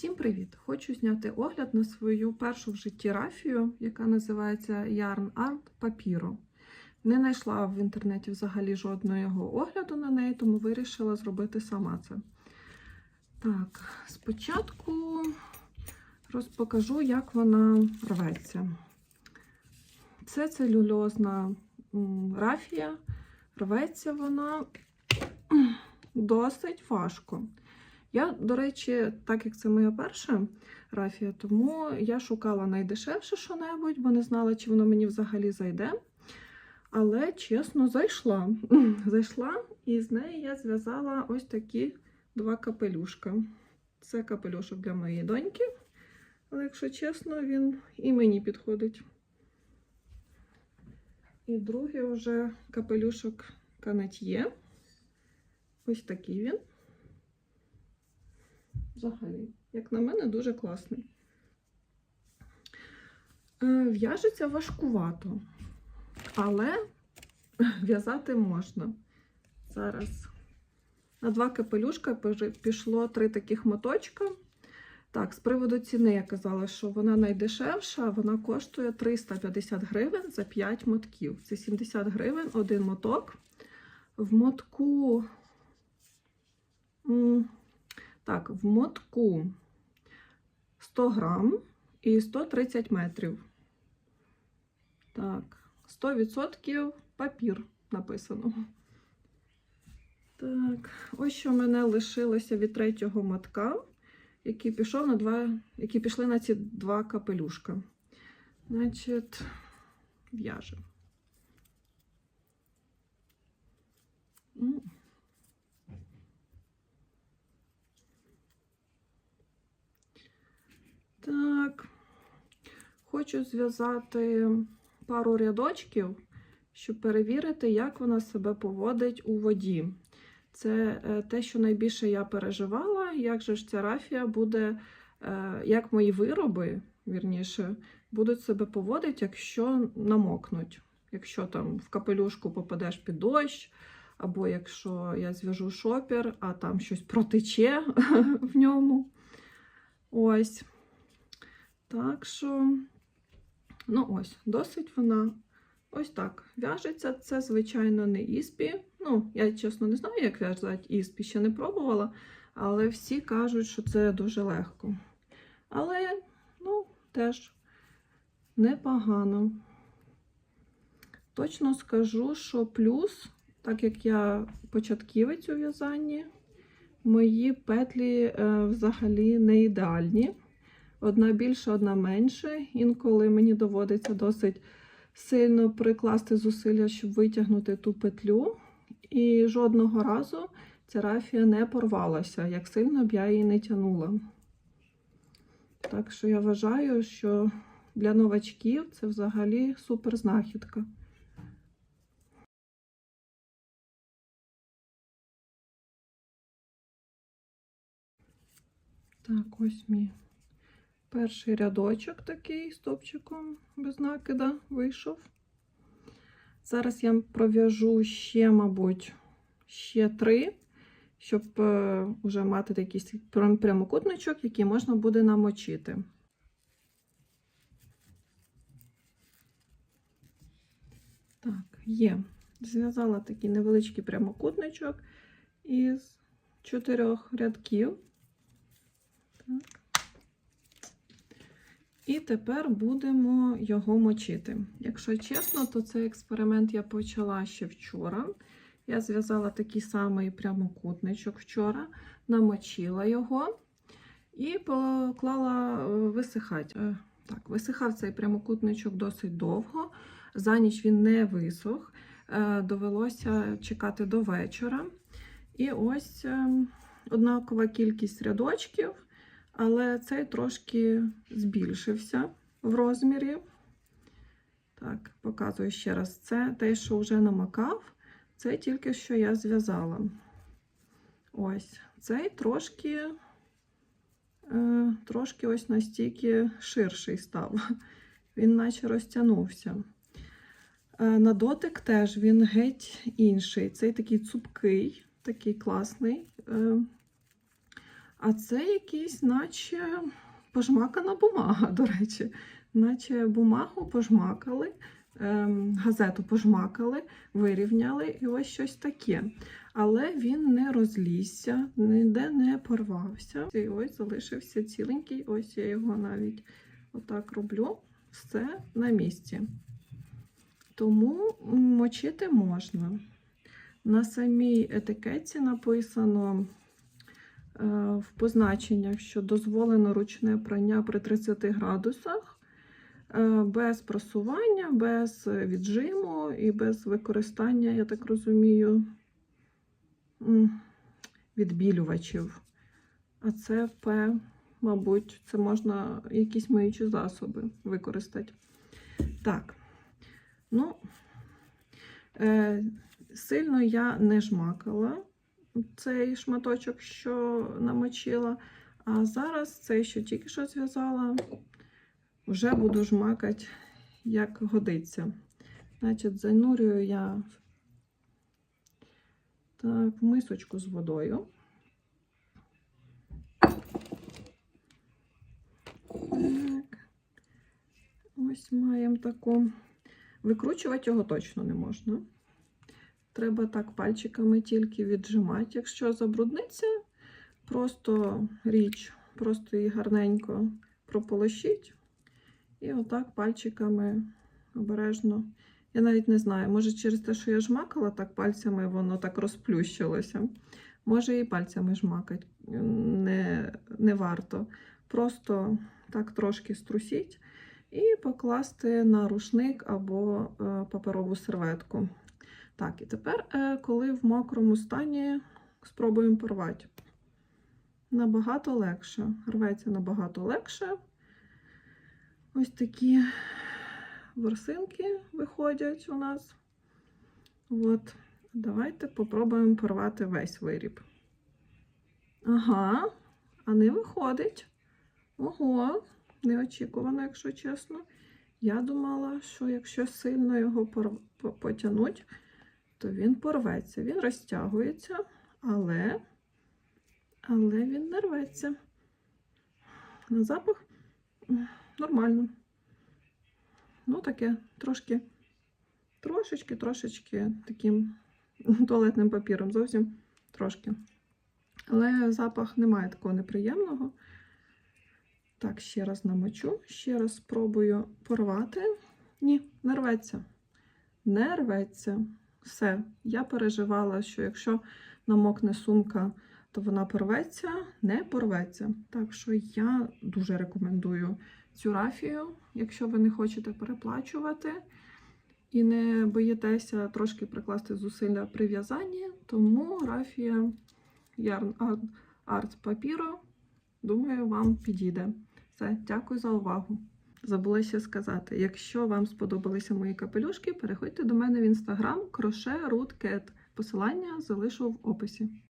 Всім привіт! Хочу зняти огляд на свою першу в житті рафію, яка називається Yarn Art Papiro. Не знайшла в інтернеті взагалі жодного огляду на неї, тому вирішила зробити сама це. Так, спочатку розпокажу, як вона рветься. Це целюльозна рафія. Рветься вона досить важко. Я, до речі, так як це моя перша рафія, тому я шукала найдешевше що-небудь, бо не знала, чи воно мені взагалі зайде. Але, чесно, зайшла. Зайшла, і з неї я зв'язала ось такі два капелюшка. Це капелюшок для моєї доньки, але, якщо чесно, він і мені підходить. І другий вже капелюшок канатьє. Ось такий він. Взагалі, як на мене, дуже класний. Е, В'яжеться важкувато, але в'язати можна. Зараз на два капелюшка пішло три таких моточка. Так, з приводу ціни я казала, що вона найдешевша, вона коштує 350 гривень за 5 мотків. Це 70 гривень один моток. В мотку. Так, в мотку 100 грам і 130 метрів. Так, 100% папір написано. Так, ось що в мене лишилося від третього мотка, який пішов на два, які пішли на ці два капелюшка. Значить, в'яже. Так, хочу зв'язати пару рядочків, щоб перевірити, як вона себе поводить у воді. Це е, те, що найбільше я переживала, як же ж ця рафія буде, е, як мої вироби, вірніше, будуть себе поводити, якщо намокнуть. Якщо там в капелюшку попадеш під дощ, або якщо я зв'яжу шопер, а там щось протече в ньому. Ось. Так що, ну ось, досить вона ось так в'яжеться. Це, звичайно, не іспі. Ну, я чесно не знаю, як в'язати іспі, ще не пробувала, але всі кажуть, що це дуже легко. Але, ну, теж непогано. Точно скажу, що плюс, так як я початківець у в'язанні, мої петлі е, взагалі не ідеальні. Одна більше, одна менше. Інколи мені доводиться досить сильно прикласти зусилля, щоб витягнути ту петлю. І жодного разу ця рафія не порвалася, як сильно б я її не тягнула. Так що я вважаю, що для новачків це взагалі супер знахідка. Так, ось мій. Перший рядочок такий стопчиком без накида вийшов. Зараз я пров'яжу ще, мабуть, ще три, щоб вже мати якийсь прямокутничок, який можна буде намочити. Так, є. Зв'язала такий невеличкий прямокутничок із чотирьох рядків. Так. І тепер будемо його мочити. Якщо чесно, то цей експеримент я почала ще вчора. Я зв'язала такий самий прямокутничок вчора, намочила його і поклала висихати. Так, Висихав цей прямокутничок досить довго. За ніч він не висох, довелося чекати до вечора. І ось однакова кількість рядочків але цей трошки збільшився в розмірі. Так, показую ще раз це те, що вже намакав, це тільки що я зв'язала. Ось, цей трошки, е, трошки ось настільки ширший став. Він наче розтягнувся. Е, на дотик теж він геть інший. Цей такий цупкий, такий класний. Е, А це якийсь, наче пожмакана бумага, до речі. Наче бумагу пожмакали, ем, газету пожмакали, вирівняли і ось щось таке. Але він не розлізся, ніде не порвався. І ось залишився ціленький. Ось я його навіть отак роблю. Все на місці. Тому мочити можна. На самій етикетці написано в позначеннях, що дозволено ручне прання при 30 градусах, е, без просування, без віджиму і без використання, я так розумію, відбілювачів. А це П, мабуть, це можна якісь миючі засоби використати. Так, ну, е, сильно я не жмакала цей шматочок, що намочила. А зараз цей, що тільки що зв'язала, вже буду жмакати, як годиться. Значить, занурюю я так, в мисочку з водою. Так. Ось маємо таку. Викручувати його точно не можна. Треба так пальчиками тільки віджимати. Якщо забрудниться, просто річ, просто її гарненько прополощіть. І отак пальчиками обережно. Я навіть не знаю, може через те, що я жмакала так пальцями, воно так розплющилося. Може і пальцями жмакати не, не варто. Просто так трошки струсіть і покласти на рушник або е, паперову серветку. Так, і тепер, е, коли в мокрому стані спробуємо порвати. Набагато легше. Рветься набагато легше. Ось такі ворсинки виходять у нас. От, давайте попробуємо порвати весь виріб. Ага, а не виходить. Ого, неочікувано, якщо чесно. Я думала, що якщо сильно його потягнуть, то він порветься. Він розтягується, але, але він не рветься. На запах нормально. Ну, таке трошки, трошечки, трошечки таким туалетним папіром, зовсім трошки. Але запах немає такого неприємного. Так, ще раз намочу, ще раз спробую порвати. Ні, не рветься. Не рветься. Все. Я переживала, що якщо намокне сумка, то вона порветься, не порветься. Так що я дуже рекомендую цю рафію, якщо ви не хочете переплачувати і не боїтеся трошки прикласти зусилля при в'язанні, тому рафія Yarn Art- Papiro, думаю, вам підійде. Все, дякую за увагу. Забула ще сказати: якщо вам сподобалися мої капелюшки, переходьте до мене в інстаграм Crochet Посилання залишу в описі.